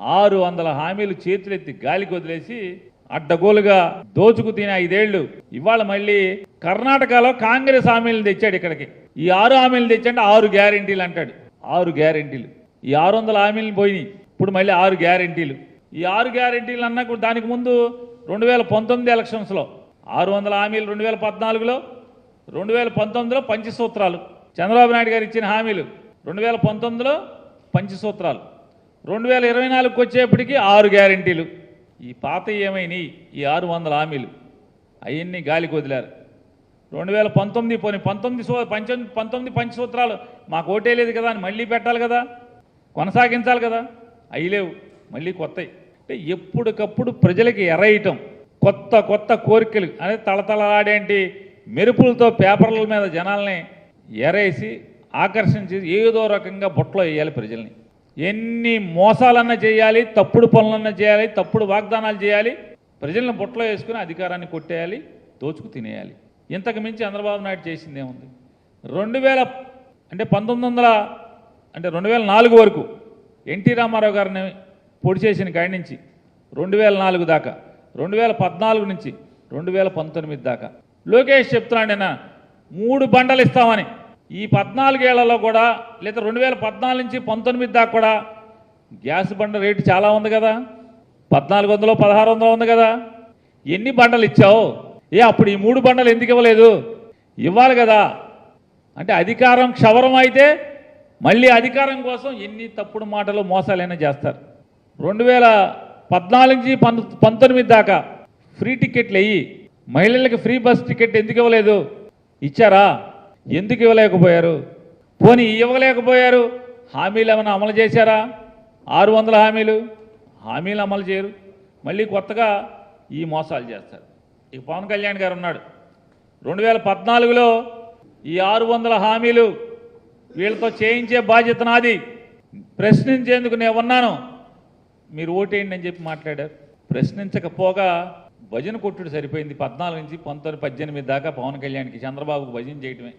ఆరు వందల హామీలు చేతులెత్తి గాలికి వదిలేసి అడ్డగోలుగా దోచుకు తినే ఐదేళ్ళు. ఇవాళ మళ్ళీ కర్ణాటకలో కాంగ్రెస్ హామీలు తెచ్చాడు ఇక్కడికి. ఈ ఆరు హామీలు తెచ్చంటే ఆరు గ్యారెంటీలు అంటాడు. ఆరు గ్యారెంటీలు. ఈ ఆరు వందల హామీలు పోయినాయి. ఇప్పుడు మళ్ళీ ఆరు గ్యారెంటీలు. ఈ ఆరు గ్యారెంటీలు అన్నా కూడా దానికి ముందు రెండు వేల పంతొమ్మిది ఎలక్షన్స్లో ఆరు వందల హామీలు రెండు వేల పద్నాలుగులో రెండు వేల పంతొమ్మిదిలో పంచసూత్రాలు. చంద్రబాబు నాయుడు గారు ఇచ్చిన హామీలు. రెండు వేల పంతొమ్మిదిలో పంచసూత్రాలు. రెండు వేల ఇరవై నాలుగుకి వచ్చేప్పటికీ ఆరు గ్యారెంటీలు. ఈ పాత ఏమైనాయి? ఈ ఆరు వందల హామీలు. అవన్నీ గాలికి వదిలారు. రెండు వేల పంతొమ్మిది పోనీ పంతొమ్మిది సో పంచ పంతొమ్మిది పంచసూత్రాలు మాకు ఓటే లేదు కదా అని మళ్ళీ పెట్టాలి కదా? కొనసాగించాలి కదా? అవి లేవు. మళ్ళీ కొత్తవి అంటే ఎప్పటికప్పుడు ప్రజలకి ఎరయటం కొత్త కొత్త కోరికలు అదే తళతళలాడేంటి మెరుపులతో పేపర్ల మీద జనాల్ని ఎరేసి ఆకర్షించి ఏదో రకంగా బుట్టలో వేయాలి ప్రజల్ని. ఎన్ని మోసాలన్నా చేయాలి తప్పుడు పనులన్నా చేయాలి తప్పుడు వాగ్దానాలు చేయాలి ప్రజలను బుట్టలో వేసుకుని అధికారాన్ని కొట్టేయాలి దోచుకు తినేయాలి. ఇంతకు మించి చంద్రబాబు నాయుడు చేసిందేముంది రెండు వేల అంటే పంతొమ్మిది వందల అంటే రెండు వేల నాలుగు వరకు ఎన్టీ రామారావు గారిని పొడి చేసిన కాడి నుంచి రెండు వేల నాలుగు దాకా రెండు వేల పద్నాలుగు నుంచి రెండు వేల పంతొమ్మిది దాకా. లోకేష్ చెప్తున్నాడు నేను మూడు బండలు ఇస్తామని. ఈ పద్నాలుగేళ్ళలో కూడా లేదా రెండు వేల పద్నాలుగు నుంచి పంతొమ్మిది దాకా కూడా గ్యాస్ బండ రేటు చాలా ఉంది కదా. పద్నాలుగు వందలు పదహారు వందలు ఉంది కదా. ఎన్ని బండలు ఇచ్చావు? ఏ అప్పుడు ఈ మూడు బండలు ఎందుకు ఇవ్వలేదు? ఇవ్వాలి కదా. అంటే అధికారం క్షవరం అయితే మళ్ళీ అధికారం కోసం ఎన్ని తప్పుడు మాటలు మోసాలైనా చేస్తారు. రెండు వేల పద్నాలుగు నుంచి పంతొమ్మిది దాకా ఫ్రీ టికెట్లు వెయ్యి మహిళలకు ఫ్రీ బస్ టికెట్ ఎందుకు ఇవ్వలేదు? ఇచ్చారా? ఎందుకు ఇవ్వలేకపోయారు? పోనీ ఇవ్వలేకపోయారు? హామీలు ఏమైనా అమలు చేశారా? ఆరు వందల హామీలు? హామీలు అమలు చేయరు. మళ్ళీ కొత్తగా ఈ మోసాలు చేస్తారు. ఇక పవన్ కళ్యాణ్ గారు ఉన్నాడు. రెండు వేల పద్నాలుగులో ఈ ఆరు వందల హామీలు వీళ్ళతో చేయించే బాధ్యత నాది. ప్రశ్నించేందుకు నేను ఉన్నాను. మీరు ఓటేయండి అని చెప్పి మాట్లాడారు. ప్రశ్నించకపోగా భజన కొట్టుడు సరిపోయింది. పద్నాలుగు నుంచి పంతొమ్మిది పద్దెనిమిది దాకా పవన్ కళ్యాణ్కి చంద్రబాబుకు భజన చేయటమే.